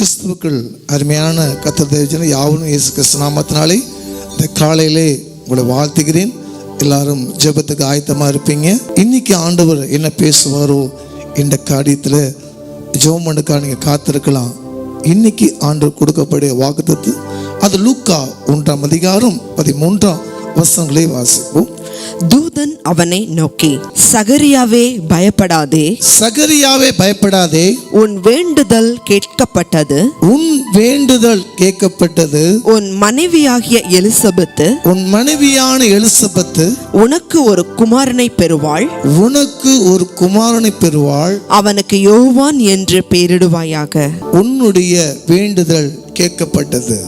கிறிஸ்துவுக்குள் அருமையான கத்தர் தேவஜன யாவரும் இயேசு கிறிஸ்து நாமத்தினாலே இந்த காலையிலே உங்களை வாழ்த்துகிறேன். எல்லாரும் ஜெபத்துக்கு ஆயத்தமாக இருப்பீங்க. இன்னைக்கு ஆண்டவர் என்ன பேசுவாரோ இந்த காரியத்தில் ஜெபம் பண்ணுக்கா நீங்கள் காத்திருக்கலாம். இன்னைக்கு ஆண்டவர் கொடுக்கப்படைய வாக்குத்தத்து அது லூக்கா ஒன்றாம் அதிகாரம் பதிமூன்றாம் வசனங்களை வாசிப்போம். தூதன் அவனை நோக்கி சகரியாவே பயப்படாதே. சகரியாவே பயப்படாதே. உன் வேண்டுதல் கேட்கப்பட்டது. உன் வேண்டுதல் கேட்கப்பட்டது. உன் மனைவியாகிய எலிசபெத்து உன் மனைவியான எலிசபெத்து உனக்கு ஒரு குமாரனை பெறுவாள். உனக்கு ஒரு குமாரனை பெறுவாள். அவனுக்கு யோவான் என்று பெயரிடுவாயாக. உன்னுடைய வேண்டுதல் கேட்கப்பட்டது.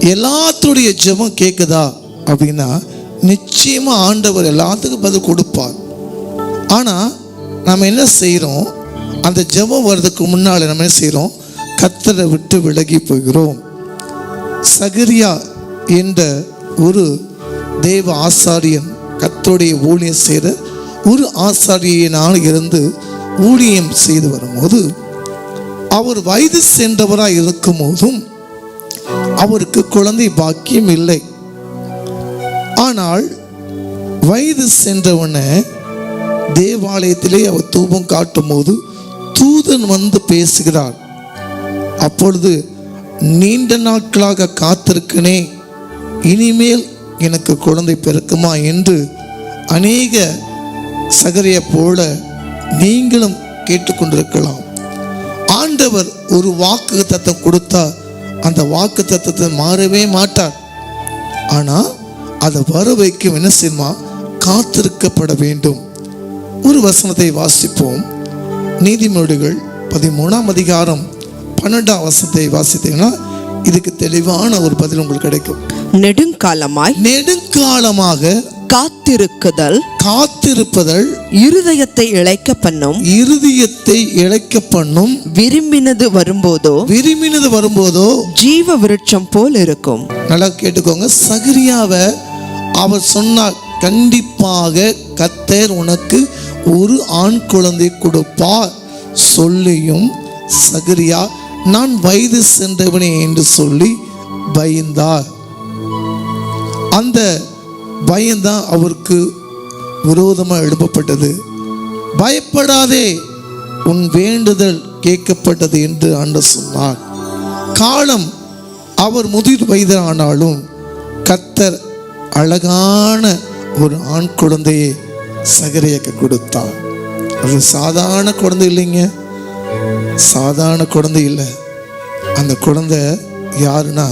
எல்லாத்துடைய ஜெபம் கேட்குதா அப்படின்னா நிச்சயமாக ஆண்டவர் எல்லாத்துக்கும் பதில் கொடுப்பார். ஆனால் நம்ம என்ன செய்கிறோம் அந்த ஜெபம் வர்றதுக்கு முன்னால் நம்ம என்ன செய்கிறோம் கத்தரை விட்டு விலகி போகிறோம். சகரியா என்ற ஒரு தேவ ஆசாரியன் கத்தருடைய ஊழியம் செய்கிற ஒரு ஆசாரியனாக இருந்து ஊழியம் செய்து வரும்போது அவர் வயது சென்றவராக இருக்கும் போதும் அவருக்கு குழந்தை பாக்கியம் இல்லை. ஆனால் வயது சென்றவனை தேவாலயத்திலே அவர் தூபம் காட்டும் போது தூதன் வந்து பேசுகிறார். அப்பொழுது நீண்ட நாட்களாக காத்திருக்கனே இனிமேல் எனக்கு குழந்தை பிறக்குமா என்று அநேக சகரிய போல நீங்களும் கேட்டுக்கொண்டிருக்கலாம். ஆண்டவர் ஒரு வாக்கு தத்தம் கொடுத்தா அந்த வாக்கு தத்தத்தை மாறவே மாட்டார். ஆனால் அதை வர வைக்கும் என்ன செய்யுமா? காத்திருக்கப்பட வேண்டும். ஒரு வசனத்தை வாசிப்போம். நீதிமொழிகள் பதிமூணாம் அதிகாரம் பன்னெண்டாம் வசனத்தை வாசித்தீங்கன்னா இதுக்கு தெளிவான ஒரு பதில் உங்களுக்கு கிடைக்கும். நெடுங்காலமாய் நெடுங்காலமாக காத்திருக்குதல் காத்திருப்பதல் இருதயத்தை இழைக்க பண்ணும் இருதயத்தை இழைக்க பண்ணும் விரும்பினது வரும்போதோ விரும்பினது வரும்போதோ ஜீவ விருட்சம் போல் இருக்கும். நல்லா கேட்டுக்கோங்க. சகரியாவை அவர் சொன்னார் கண்டிப்பாக கத்தர் உனக்கு ஒரு ஆண் குழந்தை கொடுப்பார். சொல்லியும் சகரியா நான் வயது சென்றவனே என்று சொல்லி பயந்தார். அந்த பயம்தான் அவருக்கு விரோதமாக எழுப்பப்பட்டது. பயப்படாதே உன் வேண்டுதல் கேட்கப்பட்டது என்று ஆண்டு சொன்னார். காலம் அவர் முதிர் வயதானாலும் கத்தர் அழகான ஒரு ஆண் குழந்தையை சகரியக்கு கொடுத்தார் அது சாதாரண குழந்தை இல்லைங்க. சாதாரண குழந்தை இல்லை. அந்த குழந்தை யாருன்னா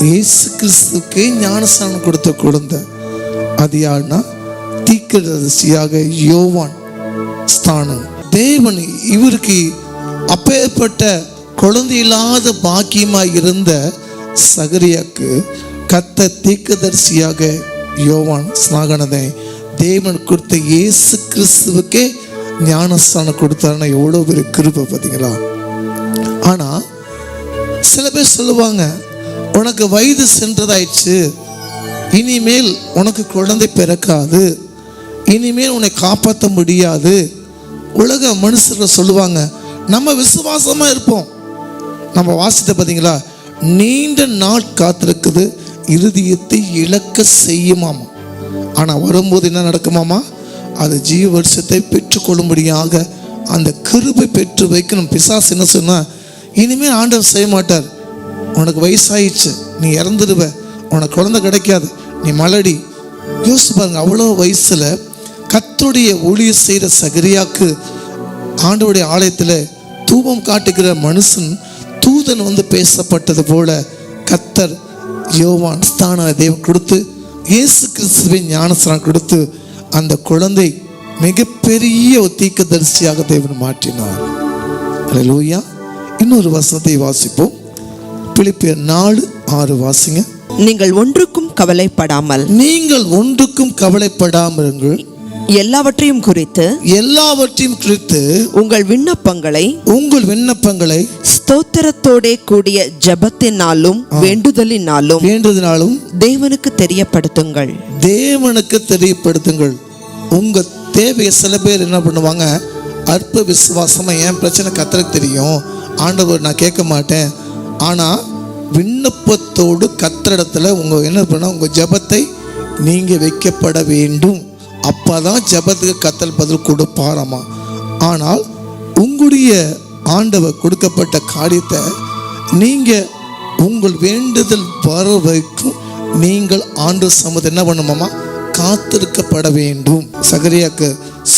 இயேசு கிறிஸ்துக்கு ஞானஸ்தானம் கொடுத்த குழந்தை. அது யாருன்னா தீக்கதரிசியாக யோவான் ஸ்தானம். தேவன் இவருக்கு அப்பேற்பட்ட குழந்தை இல்லாத பாக்கியமாக இருந்த சகரியாக்கு கத்த தீக்குதரிசியாக யோவான் ஸ்நாகனதை தேவன் கொடுத்த இயேசு கிறிஸ்துவுக்கே ஞானஸ்தானம் கொடுத்தாருன்னா எவ்வளோ பெரிய கிருப்பை பார்த்தீங்களா? ஆனால் சில பேர் சொல்லுவாங்க உனக்கு வயது சென்றதாயிடுச்சு. இனிமேல் உனக்கு குழந்தை பிறக்காது. இனிமேல் உன்னை காப்பாற்ற முடியாது. உலக மனுஷர்கள் சொல்லுவாங்க நம்ம விசுவாசமாக இருப்போம். நம்ம வாசித்த பார்த்தீங்களா? நீண்ட நாள் காத்திருக்குது. இருதயத்தை இழக்க செய்யுமாமா. ஆனால் வரும்போது என்ன நடக்குமாமா? அது ஜீவ வருஷத்தை பெற்றுக்கொள்ளும்படியாக அந்த கிருபை பெற்று வைக்கணும். பிசாஸ் என்ன சொன்னால் இனிமேல் ஆண்டவர் செய்ய மாட்டார். உனக்கு வயசாயிடுச்சு. நீ இறந்துடுவ. உனக்கு குழந்தை கிடைக்காது. நீ மலடி. யோசிச்சு பாருங்க அவ்வளோ வயசில் கத்துடைய ஒளிய செய்கிற சகரியாக்கு ஆண்டவருடைய ஆலயத்தில் தூபம் காட்டுகிற மனுஷன் தூதன் வந்து பேசப்பட்டது போல கத்தர் யோவான் ஸ்தான தேவன் கொடுத்து இயேசு கிறிஸ்துவின் ஞானஸ்தானம் கொடுத்து அந்த குழந்தை மிகப்பெரிய ஒரு தீர்க்கதரிசியாக தேவன் மாற்றினார். அல்லேலூயா இன்னொரு வசனத்தை வாசிப்போம். பிலிப்பியர் நாலு ஆறு வாசிங்க. நீங்கள் ஒன்றுக்கும் கவலைப்படாமல் நீங்கள் ஒன்றுக்கும் கவலைப்படாமருங்கள் எல்லாவற்றையும் குறித்து எல்லாவற்றையும் குறித்து உங்கள் விண்ணப்பங்களை உங்கள் விண்ணப்பங்களை ஸ்தோத்திரத்தோடே கூடிய ஜெபத்தினாலும் வேண்டுதலினாலும் வேண்டுதனாலும் தேவனுக்கு தெரியப்படுத்துங்கள். தேவனுக்கு தெரியப்படுத்துங்கள். உங்க தேவையை சில பேர் என்ன பண்ணுவாங்க? அற்ப விசுவாசமா என் பிரச்சனை கத்தருக்கு தெரியும்? ஆண்டவர் நான் கேட்க மாட்டேன். ஆனால் விண்ணப்பத்தோடு கத்திரிடத்துல உங்கள் என்ன பண்ண உங்கள் ஜெபத்தை நீங்கள் வைக்கப்பட வேண்டும். அப்போ தான் ஜெபத்துக்கு கத்தல் பதில் கொடுப்பாராமா? ஆனால் உங்களுடைய ஆண்டவர் கொடுக்கப்பட்ட காரியத்தை நீங்கள் உங்கள் வேண்டுதல் வர வரைக்கும் நீங்கள் ஆண்டு சமத்தை என்ன பண்ணுமாமா? காத்திருக்கப்பட வேண்டும். சகரியாக்கு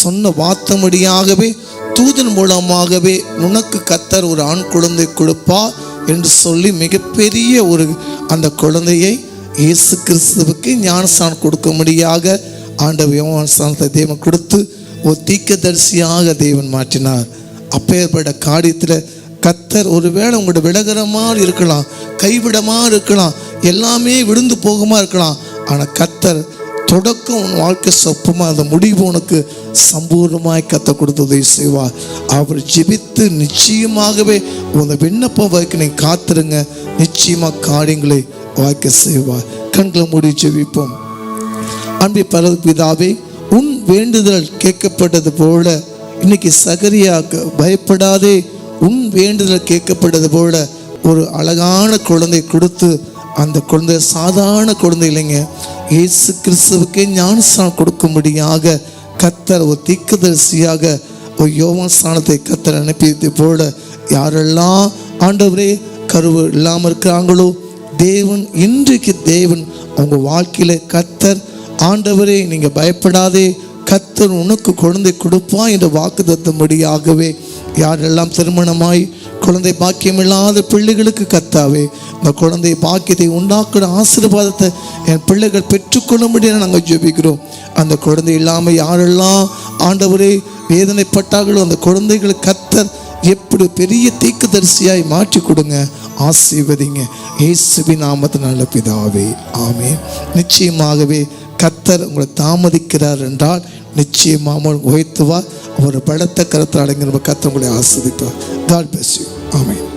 சொன்ன வார்த்தைமடியாகவே தூதன் மூலமாகவே உனக்கு கத்தர் ஒரு ஆண் குழந்தை கொடுப்பார் என்று சொல்லி மிகப்பெரிய ஒரு அந்த குழந்தையை இயேசு கிறிஸ்துவுக்கு ஞானசான் கொடுக்க முடியாக ஆண்டவர் ஞானஸ்தானத்தை தேவன் கொடுத்து ஒரு தீக்கதரிசியாக தேவன் மாற்றினார். அப்பேற்பட்ட காரியத்தில் கத்தர் ஒருவேளை உங்களோட விலகரமாக இருக்கலாம் கைவிடமாக இருக்கலாம் எல்லாமே விழுந்து போகுமா இருக்கலாம். ஆனால் கத்தர் தொடக்கம் உன் வாழ்க்கை சொப்பமாக அந்த முடிவு உனக்கு சம்பூர்ணமாய் கத்த கொடுத்து உதவி செய்வார். அவர் ஜெபித்து நிச்சயமாகவே உன் விண்ணப்பம் வரைக்கும் நீ காத்துருங்க. நிச்சயமாக காரியங்களை வாய்க்க செய்வார். கண்களை மூடி ஜெபிப்போம். அன்பி பரபிதாவே உன் வேண்டுதல் கேட்கப்பட்டது போல இன்னைக்கு சகரியாக்கு பயப்படாதே. உன் வேண்டுதல் கேட்கப்பட்டது போல ஒரு அழகான குழந்தை கொடுத்து அந்த குழந்தை சாதாரண குழந்தை இல்லைங்க. இயேசு கிறிஸ்துவுக்கே ஞானஸ்தானம் கொடுக்கும்படியாக கத்தர் ஒரு திக்குதரிசியாக ஒரு யோகஸ்தானத்தை கத்தர் அனுப்பியது போல யாரெல்லாம் ஆண்டவரே கருவு இல்லாமல் இருக்கிறாங்களோ தேவன் இன்றைக்கு தேவன் அவங்க வாழ்க்கையில கத்தர் ஆண்டவரே நீங்க பயப்படாதே. கத்தர் உனக்கு குழந்தை கொடுப்பான் என்ற வாக்கு தத்தும்படியாகவே. யாரெல்லாம் திருமணமாய் குழந்தை பாக்கியம் இல்லாத பிள்ளைகளுக்கு கத்தாவே இந்த குழந்தை பாக்கியத்தை உண்டாக்குற ஆசீர்வாதத்தை என் பிள்ளைகள் பெற்றுக்கொள்ளும்படியாக நாங்கள் ஜெபிக்கிறோம். அந்த குழந்தை இல்லாமல் யாரெல்லாம் ஆண்டவரே வேதனைப்பட்டார்களோ அந்த குழந்தைகளை கத்தர் எப்படி பெரிய தீர்க்கதரிசியாய் மாற்றி கொடுங்க ஆசீர்வதிங்க. இயேசுவி நாமத்து நல்ல பிதாவே ஆமே நிச்சயமாகவே கத்தர் உங்களை தாமதிக்கிறார் என்றால் நிச்சயமாக உயர்த்துவார். அவர் பலத்த கருத்தில் நம்ம கத்தர் உங்களை ஆஸ்வதிப்பார் காட் bless யூ ஆமென்